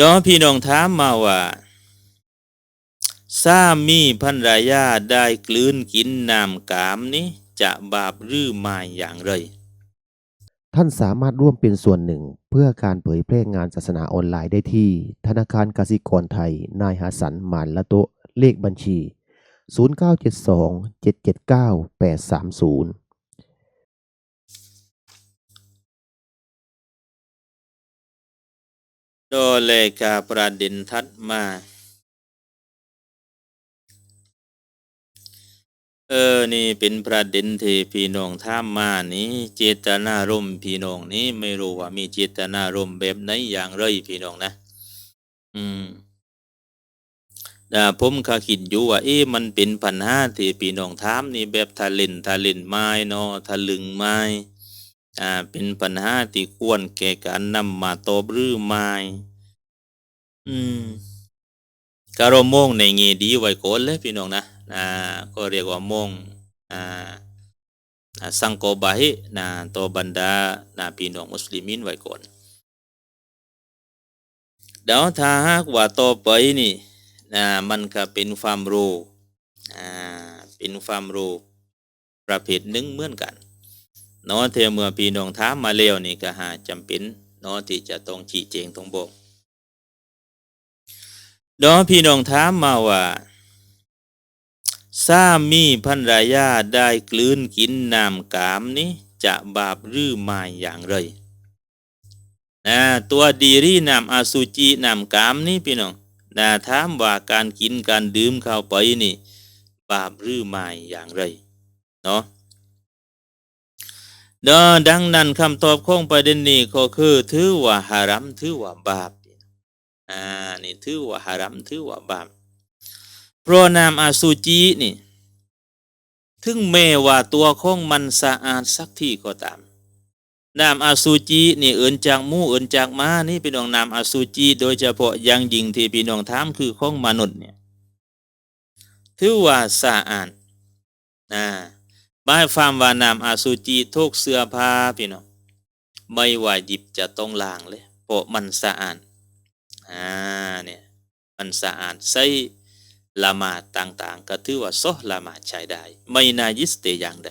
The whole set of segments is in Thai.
ดอพี่น้องถามมาว่าสามีภรรยาได้กลืนกินน้ำกามนี้จะบาปหรือไม่อย่างไร ท่านสามารถร่วมเป็นส่วนหนึ่งเพื่อการเผยแพร่งานศาสนาออนไลน์ได้ที่ ธนาคารกสิกรไทย นายหาสันหมานละโตเลขบัญชี 0972 779 830 โดเลกาประด็นทัดมาเออ นี่เป็นประเด็นที่พี่น้องถามมานี้เจตนารมพี่น้องนี้ไม่รู้ว่ามีเจตนารมแบบไหนอย่างไรพี่น้องนะ อืมแต่ผมก็คิดอยู่ว่าเอ๊ะมันเป็นปัญหาที่พี่น้องถามนี่แบบทะเล่นทะเล่นไม้เนาะทะลึงไม้ อ่าเป็นปัญหาที่ควรแก่การนำมาตอบหรือไม่อืมก็รมองในแง่ดีไว้ก่อนเลยพี่น้องนะอ่าก็เรียกว่ามองอ่าสังกบาหินะต่อบรรดานะพี่น้องมุสลิมินไว้ก่อนเดี๋ยวถ้าหากว่าต่อไปนี่นะมันก็เป็นความรู้อ่าเป็นความรู้ประเภทหนึ่งเหมือนกัน เนาะเทเมื่อพี่น้องถามมาแล้วนี่ก็หาจำเป็นเนาะที่จะต้องชี้แจงตรงบอกเนาะพี่น้องถามมาว่าสามีภรรยาได้กลืนกินน้ำกามนี้จะบาปหรือไม่อย่างไรนะตัวดีรี่น้ำอสุจิน้ำกามนี้พี่น้องนะถามว่าการกินการดื่มเข้าไปนี่ บาปหรือไม่อย่างไรเนาะ เนาะดังนั้นคำตอบของประเด็นนี้ก็คือถือว่าหารัมถือว่าบาปอ่านี่ถือว่าหารัมถือว่าบาปเพราะนามอาสุจินี่ถึงแม้ว่าตัวของมันสะอาดสักที่ก็ตามนามอาสุจินี่เอินจากมูเอินจากม้านี่พี่น้องนามอาสุจิโดยเฉพาะอย่างยิ่งที่พี่น้องถามคือของมนุษย์เนี่ยถือว่าสะอาดอ่า มายความว่านามอาสุจิทุกเสื้อผ้าพี่น้องไม่ว่าหยิบจะต้องล้างเลยเพราะมันสะอาดอ่าเนี่ยมันสะอาดใส่ละหมาดต่างๆ ก็ถือว่าซอละหมาดใช้ได้ ไม่นายิสเตอย่างใด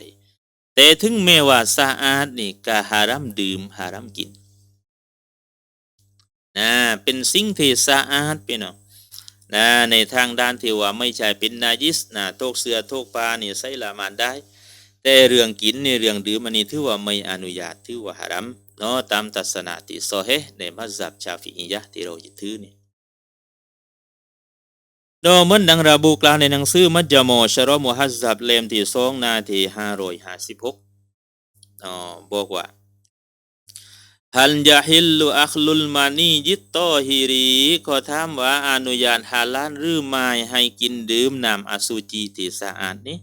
แต่ถึงแม้ว่าสะอาดนี่ก็หารัมดื่มหารัมกินนะเป็นสิ่งที่สะอาดพี่น้องนะในทางด้านที่ว่าไม่ใช่เป็นนายิสนะทุกเสื้อทุกผ้านี่ใส่ละหมาดได้ แต่เรื่องกินในเรื่องดื่มอันนี้ถือว่าไม่อนุญาตถือว่าหารัมเนาะตามทัศนะที่ซอเฮในมัสยิดชาฟิอียะที่เรายึดถือนี่เนาะเหมือนดังระบุกล่าวในหนังสือมัจจโมชรอมุฮัซซับเล่มที่สองนาทีห้าร้อยห้าสิบหกเนาะบอกว่าฮัลยาฮิลลุอัคลุลมานียิตโตฮิรีขอถามว่าอนุญาตฮาลาลหรือไม่ให้กินดื่มน้ำอสุจิที่สะอาดนี้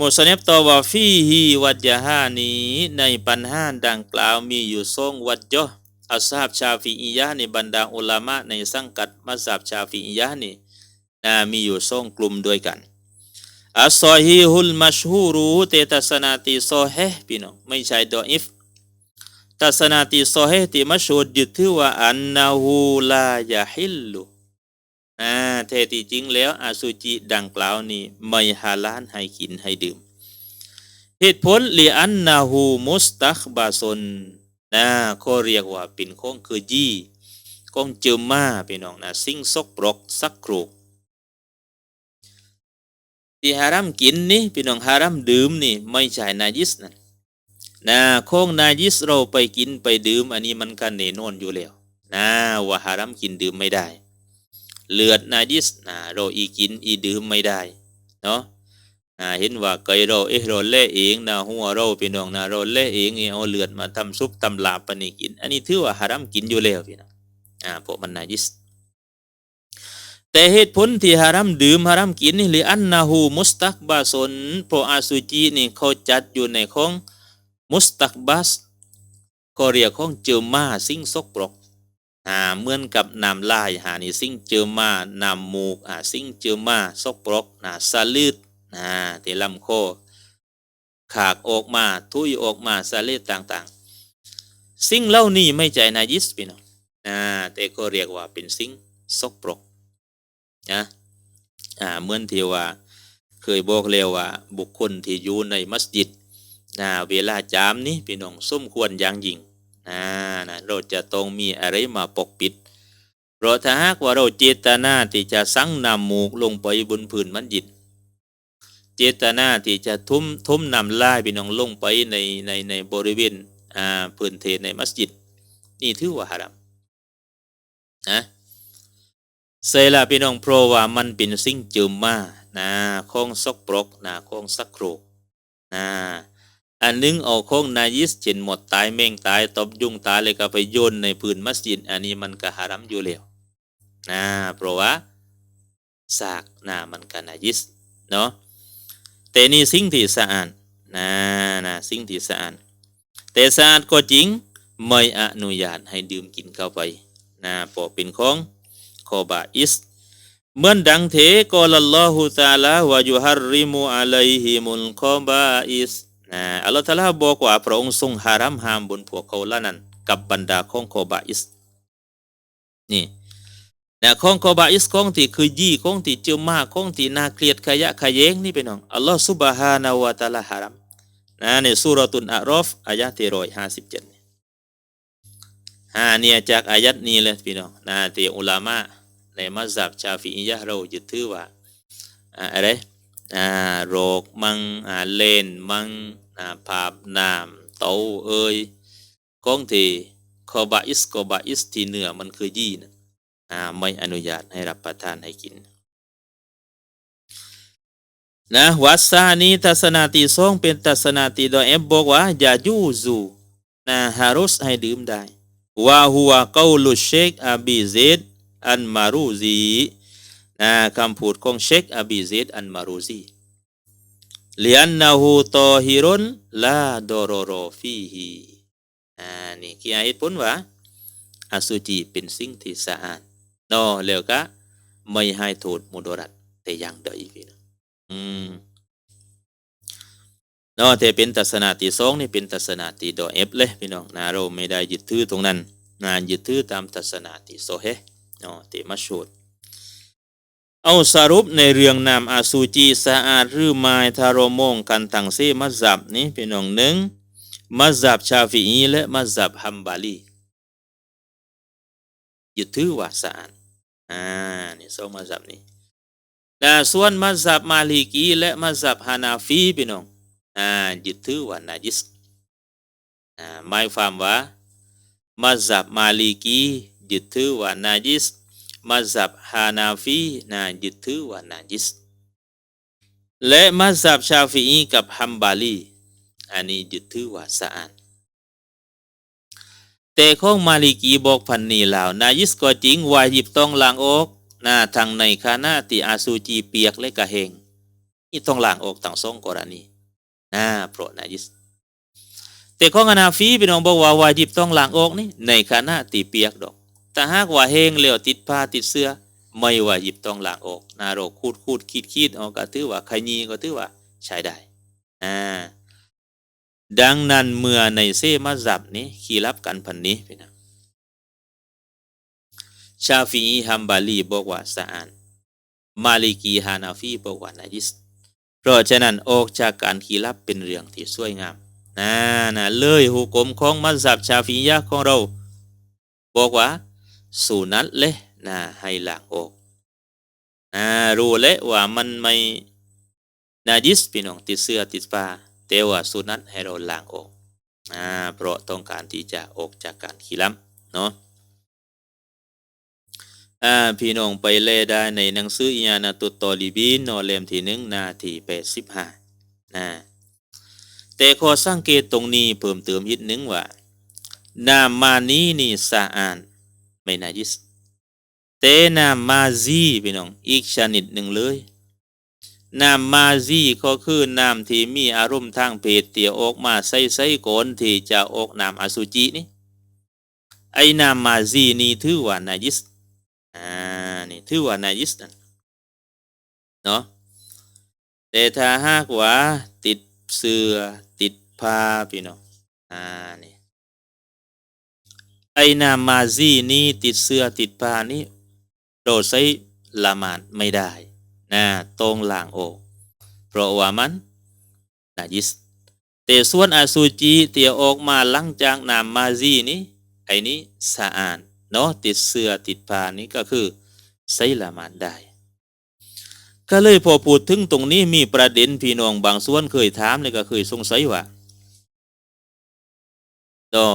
มุสลิมตอว่าฟีฮีวัจฮานีในปัญหาดังกล่าวมีอยู่สองวัจจออัสฮับชาฟีอียะในบรรดาอุลามะในสังกัดมัสฮับชาฟีอียะนี่นะมีอยู่สองกลุ่มด้วยกันอัสซอฮีฮุลมัชฮูรูเตตัสนาติซอเฮพี่น้องไม่ใช่ดออิฟตัสนาติซอเฮห์ที่มัชฮูดยึดถือว่าอันนาฮูลายาฮิลลุ อ่าแท้ที่จริงแล้วอสุจิดังกล่าวนี้ไม่ฮาลาลให้กินให้ดื่ม เหตุผลเลีอันนาหูมุสตักบาซนนะเขาเรียกว่าเป็นของคือยี่ของเจอมาพี่น้องนะสิ่งสกปรกสักครูที่ฮารัมกินนี่พี่น้องฮารัมดื่มนี่ไม่ใช่นายิสนะนะของนายิสเราไปกินไปดื่ม อันนี้มันกันแน่นอนอยู่แล้วนะว่าฮารัมกินดื่มไม่ได้ เลือดนาจิสนะเราอีกินอีดื่มไม่ได้เนาะนะเห็นว่าไก่เราเอะเราเละเองนะหัวเราพี่น้องนะเราเละเองนี่เอาเลือดมาทำซุปตำลาบปนี่กิน อันนี้ถือว่าฮารัมกินอยู่แล้วพี่น้องอ่าพราะมันนาจิสแต่เหตุผลที่ฮารัมดื่มฮารัมกินนี่หรืออันนาหูมุสตักบาสนเพรอาสุจีนี่เขาจัดอยู่ในของมุสตักบัสก็เรียกของเจอมาสิ่งสกปรก อ่าเหมือนกับนำลายหานี่สิ่งเจอมาน้ำมูกอ่าสิ่งเจอมาซกปรกนะสลืดอ่าที่ลำคขากออกมาทุยออกมาสลืดต่างๆ สิ่งเหล่านี้ไม่ใจนายิสพี่น้องอ่าแต่ก็เรียกว่าเป็นสิ่งสกปรกนะอ่าเหมือนที่ว่าเคยบอกแล้วว่าบุคคลที่อยู่ในมัสยิดนะเวลาจามนี้พี่น้องสมควรอย่างยิ่ง อ่านะเราจะต้องมีอะไรมาปกปิดเพราะถ้าหากว่าเราเจตนาที่จะสั่งนำหมูกลงไปบนพื้นมัสยิดเจตนาที่จะทุ่มทุ่มนำลายพี่น้องลงไปในในในบริเวณอ่าพื้นเทในมัสยิด นี่ถือว่าฮารัมนะเสยละพี่น้องเพราะว่ามันเป็นสิ่งจืมมานะของซกปรกนะของสักโครกนะ อันหนึงเอาของนายิสเช่นหมดตายแม่งตายตบยุงตายเลยก็ไปโยนในพื้นมัสยิดอันนี้มันก็ฮารัมอยู่แล้วนะเพราะว่าซากนะมันก็นายิสเนาะแต่นี่สิ่งที่สะอาดนะนะสิ่งที่สะอาดแต่สะอาดก็จริงไม่อนุญาตให้ดื่มกินเข้าไปนะเพราะเป็นของคอบาอิสเหมือนดังเถกอลัลลอฮุตาลาวายุฮัรริมุอะลัยฮิมุลคอบาอิส อัลลอฮฺตะอาลาบอกว่าพระองค์ทรงฮารัมห้ามบนพวกเขาละนั้น กับบรรดาของคอบาอิสนี่นะของคอบาอิสของที่คือยี่ของที่เจียวมากของที่น่าเกลียดขยะขยงนี่เป็นน้องอัลลอฮฺซุบฮานะวะตะอาลาฮารัมนะในสุรตุนอะรอฟอายะที่ร้อยห้าสิบเจ็ดอ่าเนี่ยจากอายัดนี้เลยพี่น้องนะที่อุลามะในมัสยิดชาฟีอียะห์เรายึดถือว่าอะไร โรคมังเลนมังภาพน้ำเตาเอ้ยของที่คอบาอิสคอบาอิสที่เนื้อมันคือยี่นะไม่อนุญาตให้รับประทานให้กินนะวัดซานี้ทัศนาที่สองเป็นทัศนาที่ดยเอฟบอกว่าอย่ายูซูนะฮารุสให้ดื่มได้ wa huwa qawlu Sheikh Abi Zaid An Maruzi นะ คำพูดของเชคอบีเซดอันมารูซีเลียนนาหูตอฮิรุนลาดอรอรอฟีฮีอ่านี่คือเหตุผลว่าอสุจิเป็นสิ่งที่สะอาดนาะแล้วก็ไม่ให้โทษมุดรัตแต่อย่างใดพี่น้องอืมเนาะแต่เป็นทัศนะที่สองนี่เป็นทัศนะที่ดอเอฟเลยพี่น้องนะเราไม่ได้ยึดถือตรงนั้นนะยึดถือตามทัศนะที่โซเฮนาะที่มัชฮูด เอาสรุปในเรื่องนามอาสูจีสะอาดหรือไม่ทารมงกันต่างเซมัซับนี้พี่น้องหนึ่งมัซับชาฟีอีและมัซับฮัมบาลียึดถือว่าสะอาดอ่านี่สองมัซับนี้แต่ส่วนมัซับมาลิกีและมัซับฮานาฟีพี่น้องอ่ายึดถือว่านาจิสอ่าหมายความว่ามัซับมาลิกียึดถือว่านาจิส มัซฮับฮานาฟีนะยึดถือว่านาจิส และมัซฮับชาฟีอีกับฮัมบาลีอันนี้ยึดถือว่าสะอาดแต่ของมาลิกีบอกพันนีลาวนายิสก็จริงวายิบต้องล้างออกนาทางในคานาติอาซูจีเปียกและกะเฮงนี่ต้องล้างออกทั้งสองกรณีนะเพราะนายิสแต่ของอนาฟีพี่น้องบอกว่าวายิบต้องล้างออกนี่ในคานาติเปียกดอก แต่หากว่าเฮงเหลวติดผ้าติดเสื้อ ไม่ว่าหยิบต้องหล้างออกนาโรคูดคูดคีดคีดออกก็ถือว่าขยีก็ถือว่าใช้ได้อ่าดังนั้นเมื่อในเซมาจับนี้ขีรับกันพันนี้พี่นะชาฟีฮัมบาลีบอกว่าสะอาดมาลิกีฮานาฟีบอกว่านาจิสเพราะฉะนั้นออกจากการขีรับเป็นเรื่องที่สวยงามนะนะเลยหุกมของมัซับชาฟียะของเรา บอกว่า สุนัตเลยนะให้ล้างอกนะรู้เลยว่ามันไม่นาจิสพี่น้องติดเสื้อติดผ้าแต่ว่าสุนัตให้เราล้างออกอ่าเพราะต้องการที่จะออกจากการขี้ล้ำเนาะอ่าพี่น้องไปเล่ได้ในหนังสืออียานาตุตอลีบีนอเล่มที่หนึ่งนาทีแปดสิบห้านะแต่ขอสังเกตตรงนี้เพิ่มเติมอีกหนึ่งว่า นามมานี้นี่สะอาด ไม่นาจิสแต่นามมาซีพี่น้องอีกชนิดหนึ่งเลยนามมาซีก็คือนามที่มีอารมณ์ทางเพศเตี่ยออกมาใส่ใส่ก่อนที่จะออกนามอสุจินี่ไอ้นามมาซีนี่ถือว่านาจิสอ่านี่ถือว่านาจิสนั่นเนาะแต่ถ้าหากว่าติดเสื้อติดผ้าพี่น้องอ่านี่ ไอ้นามาซีนี้ติดเสื้อติดผ้านี้โดดใช้ละหมาดไม่ได้นะตรงหลังโอกเพราะว่ามันนาจิสแต่ส่วนอสุจิเตียออกมาหลังจากนามาซีนี้ไอ้นี้สะอาดเนาะติดเสื้อติดผ้านี้ก็คือใช้ละหมาดได้ ก็เลยพอพูดถึงตรงนี้มีประเด็นพี่น้องบางส่วนเคยถามเลยก็เคยสงสัยว่าดอ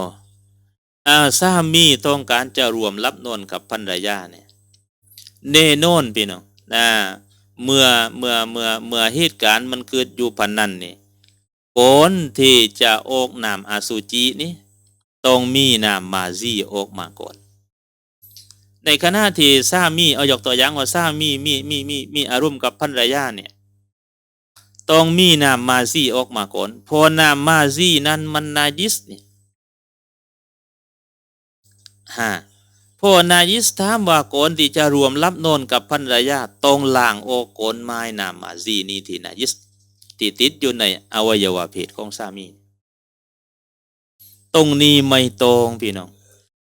อาสามีต้องการจะรวมรับนนกับภรรยาเนี่ยแน่นนพี่น้องนะเมื่อเมื่อเมื่อเมื่อเหตุการณ์มันเกิดอยู่พันนั้นนี่ก่อนที่จะออกนามอาสุจินี่ต้องมีนามมาซีออกมาก่อน ในขณะที่สามีเอายกตัวอย่างว่าสามีมีมีมีมีอารมณ์กับภรรยาเนี่ยต้องมีนามมาซีออกมาก่อนพอนามมาซีนั้นมันนาจิสเนี่ย ฮะพอนายิสถามว่าก่อนที่จะรวมรับนนกับภรรยาต้องล้างโอโกนไม้นามาซีนี้ที่นายิสที่ติดอยู่ในอวัยวะเพศของสามี ตรงนี้ไม่ตรงพี่น้อง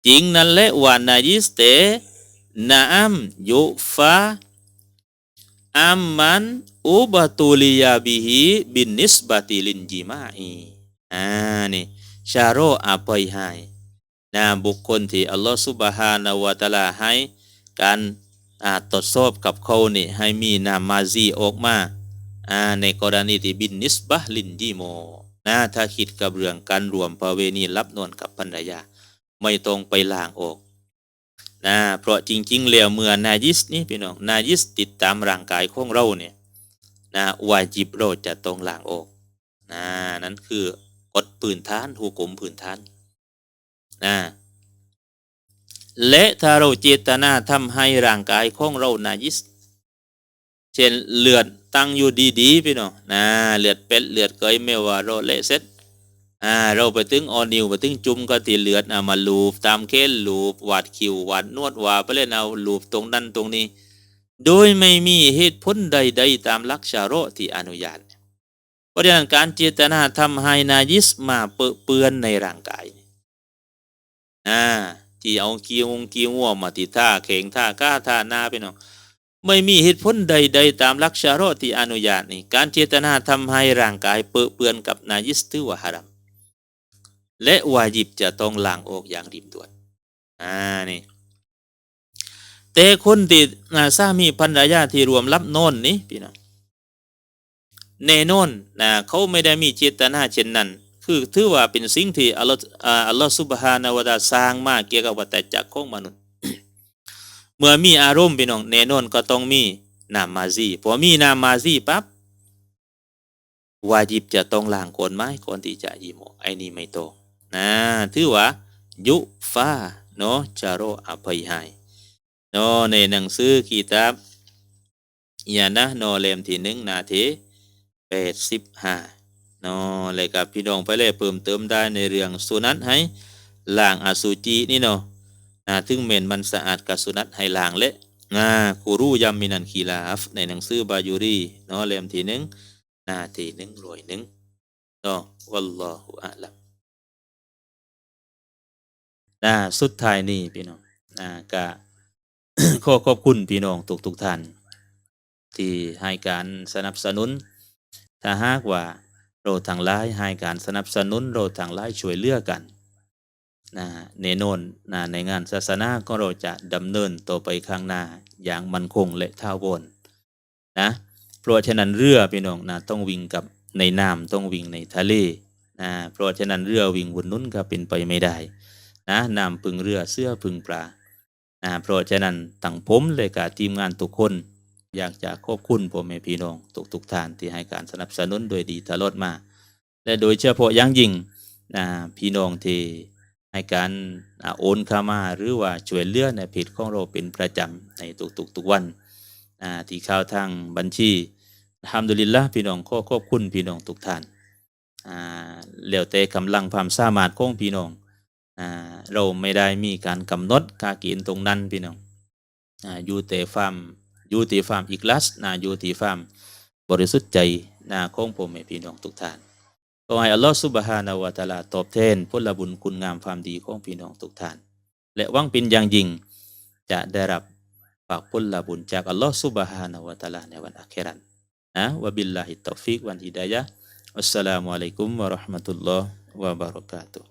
จริงนั่นแหละว่านายิสเตนาอัมยุฟาอัมมันอุบะตุลิยาบิฮิบินนิสบาติลินจิมาอีอ่านี่ชาโรอภัยให้ นะบุคคลที่อัลลอฮฺสุบฮานาวะตาลาให้การอาตรวจสอบกับเขานี่ให้มีนามาซีออกมาอ่าในกรณีที่บินนิสบะลินจิโมนะถ้าคิดกับเรื่องการรวมประเวณีรับนอนกับภรรยา ไม่ต้องไปล้างออกนะเพราะจริง ๆ แล้วเมื่อนายิสนี่พี่น้องนายิสติดตามร่างกายของเราเนี่ยนะวาจิบเราจะต้องล้างออกนะนั่นคือกฎพื้นฐานหูกลมพื้นฐาน นะและถ้าเราเจตนาทำให้ร่างกายของเรานายิสเช่นเลือดตั้งอยู่ดีๆพี่น้องนะเลือดเป็ดเลือดเกยไม่ว่าเราเละเสร็จอ่าเราไปถึงออนิวไปถึงจุ่มก็ตีเลือดเอามาลูบตามเค้นลูบวาดคิววาดนวดวาไปเล่นเอาลูบตรงนั้นตรงนี้ โดยไม่มีเหตุผลใด ๆ ตามลักชาโรที่อนุญาตเพราะฉะนั้นการเจตนาทำให้นายิสมาเปื้อเปื้อนในร่างกาย อ่าที่เอากีวงกีงัวมาติท่าเข่งท่าก้าท่าน้าไปน้องไม่มีเหตุผลใด ๆ ตามลักชาโรที่อนุญาตนี่การเจตนาทำให้ร่างกายเปื้อเปื้อนกับนายิสถือว่าฮารัมและวาจิบจะต้องล้างออกอย่างริมด่วนอ่านี่แต่คนที่นาสามีภรรยาที่รวมรับนอนนี่พี่น้องแน่นอนนะเขาไม่ได้มีเจตนาเช่นนั้น คือถือว่าเป็นสิ่งที่อัลลอฮ์อัลลอฮ์สุบฮานาวะตะอาสร้างมาเกี่ยวกับวัฏจักรของมนุษย์ เมื่อมีอารมณ์พี่น้องแน่นอนก็ต้องมีนามาซีพอมีนามาซีปั๊บวาจิบจะต้องล้างก่อนไหมก่อนที่จะยิโมไอ้นี่ไม่ตรงนะถือว่า ยุฟ้าเนาะจาโรอภัยให้เนาะในหนังสือกีตาบยานะนอเลมที่หนึ่งนาทีแปดสิบห้า เนาะเลยกับพี่น้องไปเลยเพิ่มเติมได้ในเรื่องสุนัตให้ล้างอสุจินี่เนาะนะถึงเมนมันสะอาดกับสุนัตให้ล้างเละงาคูรูยามินันคีลาฟในหนังสือบายูรีเนาะเล่มที่หนึ่งนาทีหนึ่งรวยหนึ่งเนาะวัลลอฮุอะลัมนะสุดท้ายนี่พี่น้องนะก็ขอขอบคุณพี่น้องทุกทุกๆท่าน ที่ให้การสนับสนุนถ้าหากว่า เราทางไลายให้การสนับสนุนเราทางไลายช่วยเหลือกันนะแน่นอนนะในงานศาสนาก็เราจะดำเนินต่อไปข้างหน้าอย่างมั่นคงและท่าวนนะเพราะฉะนั้นเรือพี่น้องนะต้องวิ่งกับในน้ำต้องวิ่งในทะเลนะเพราะฉะนั้นเรือวิ่งบนนู้นก็เป็นไปไม่ได้นะนำพึงเรือเสื้อพึงปลานะเพราะฉะนั้นตั้งผมเลยกับทีมงานทุกคน อยากจะขอบคุณพ่อแม่พี่น้องทุกทุกท่านที่ให้การสนับสนุนโดยดีตลอดมา และโดยเฉพาะอย่างยิ่งนะพี่น้องที่ให้การโอนเข้ามาหรือว่าช่วยเหลือในเพจของเราเป็นประจำในทุกๆทุกวันที่เข้าทางบัญชีทำดุลิลละพี่น้องขอขอบคุณพี่น้องทุกท่านอ่าแล้วแต่กำลังความสามารถของพี่น้องอเราไม่ได้มีการกำหนดค่าเกณฑ์ตรงนั้นพี่น้องออยู่แต่ความ อยู่ที่ความอีกลัสนะอยู่ที่ความบริสุทธิ์ใจนะของผมแม่พี่น้องทุกท่านขอให้อัลลอฮฺซุบฮานาวะตาลาตอบแทนผลบุญคุณงามความดีของพี่น้องทุกท่าน และวังเป็นอย่างยิ่งจะได้รับฝากผลบุญจากอัลลอฮฺซุบฮานะฮูวะตาลาในวันอาคิรัตนะวะบิลลาฮิตตอฟิกวันฮิดายะอัสสลามุอะลัยกุมวะเราะห์มะตุลลอฮ์วะบะเราะกาตุฮ์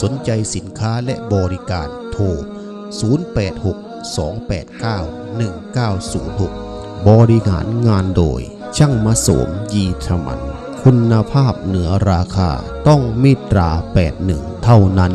สนใจสินค้าและบริการโทร 086-289-1906 บริหารงานโดย ช่างมาโสมยีธมัน คุณภาพเหนือราคาต้องมิตรา 81 เท่านั้น